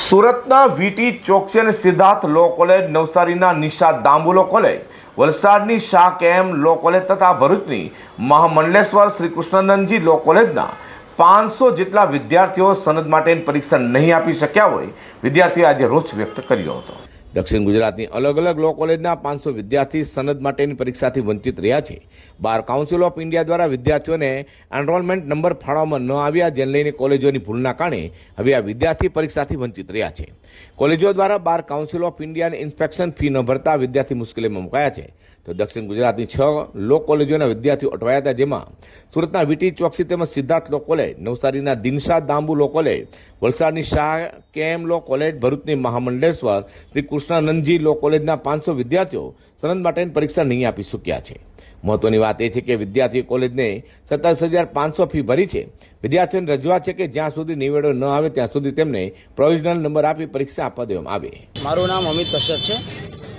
સુરતના વીટી ચોકસી અને Siddharth law college, નવસારીના નિશા દાંબુલો college, વલસાડની Shah K M law college તથા ભરૂચની મહામંડલેશ્વર શ્રી કૃષ્ણનંદજી લો કોલેજના પાંચસો જેટલા વિદ્યાર્થીઓ સનદ માટેની પરીક્ષા નહીં આપી શક્યા હોય વિદ્યાર્થીઓએ આજે રોષ વ્યક્ત કર્યો હતો. દક્ષિણ ગુજરાતની અલગ અલગ લો કોલેજના પાંચસો વિદ્યાર્થી સનદ માટેની પરીક્ષાથી વંચિત રહ્યા છે. બાર કાઉન્સિલ ઓફ ઇન્ડિયા દ્વારા વિદ્યાર્થીઓને એનરોલમેન્ટ નંબર ફાળવવામાં ન આવ્યા જેને લઈને કોલેજોની ભૂલના કારણે હવે આ વિદ્યાર્થી પરીક્ષાથી વંચિત રહ્યા છે. કોલેજો દ્વારા બાર કાઉન્સિલ ઓફ ઇન્ડિયાને ઇન્સ્પેક્શન ફી ન ભરતા વિદ્યાર્થી મુશ્કેલીમાં મુકાયા છે. તો દક્ષિણ ગુજરાતની છ લો કોલેજોના વિદ્યાર્થીઓ અટવાયા હતા જેમાં સુરતના વીટી ચોકસી તેમજ સિદ્ધાર્થ લો કોલેજ, નવસારીના Dinsha દાંબુ law college વલસાડની Shah K M law college ભરૂચની મહામંડલેશ્વર શ્રી કૃષ્ણાનંદજી લો કોલેજના પાંચસો વિદ્યાર્થીઓ સનદ માટેની પરીક્ષા નહીં આપી શક્યા છે. મહત્વની વાત એ છે કે વિદ્યાર્થી કોલેજને સત્તાવીસ હજાર પાંચસો ફી ભરી છે. વિદ્યાર્થીઓની રજૂઆત છે કે જ્યાં સુધી નિવેડો ન આવે ત્યાં સુધી તેમને પ્રોવિઝનલ નંબર આપી પરીક્ષા આપવા દેવામાં આવે. મારું નામ અમિત કશ્યપ છે.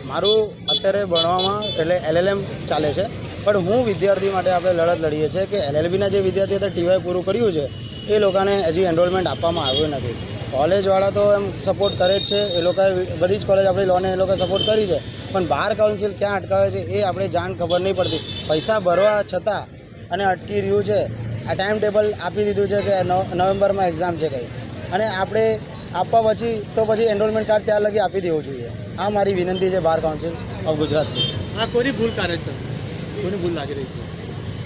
મારું અત્યારે ભણવામાં એટલે એલએલએમ ચાલે છે. પણ હું વિદ્યાર્થી માટે આપણે લડત લડીએ છીએ કે એલએલબીના જે વિદ્યાર્થી અત્યારે ટીવાય પૂરું કર્યું છે એ લોકોને હજી એનરોલમેન્ટ આપવામાં આવ્યું નથી. કોલેજવાળા તો એમ સપોર્ટ કરે જ છે એ લોકોએ બધી જ કોલેજ આપણી લોને એ લોકોએ સપોર્ટ કરી છે પણ બાર કાઉન્સિલ ક્યાં અટકાવે છે એ આપણે જાણ ખબર નહીં પડતી. પૈસા ભરવા છતાં અને અટકી રહ્યું છે આ ટાઈમ ટેબલ આપી દીધું છે કે નવ નવેમ્બરમાં એક્ઝામ છે કંઈ. અને આપણે આપવા પછી તો પછી એનરોલમેન્ટ કાર્ડ ત્યાં લગી આપી દેવું જોઈએ. આ મારી વિનંતી છે બાર કાઉન્સિલ ઓફ ગુજરાતની. આ કોની ભૂલ કારણ છે કોની ભૂલ લાગી રહી છે?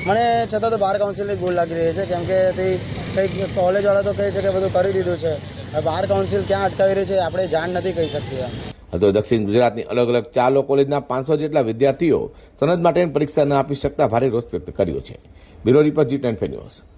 મને છતાં તો બાર કાઉન્સિલની ભૂલ લાગી રહી છે કેમ કે તે કંઈક કોલેજવાળા તો કહે છે કે બધું કરી દીધું છે. બાર કાઉન્સિલ ક્યાં અટકાવી રહી છે આપણે જાણ નથી કહી શકતી તો દક્ષિણ ગુજરાતની અલગ અલગ ચાર લો કોલેજના પાંચસો જેટલા વિદ્યાર્થીઓ સનદ માટેની પરીક્ષા ન આપી શકતા ભારે રોષ વ્યક્ત કર્યો છે. Bureau report G ten news.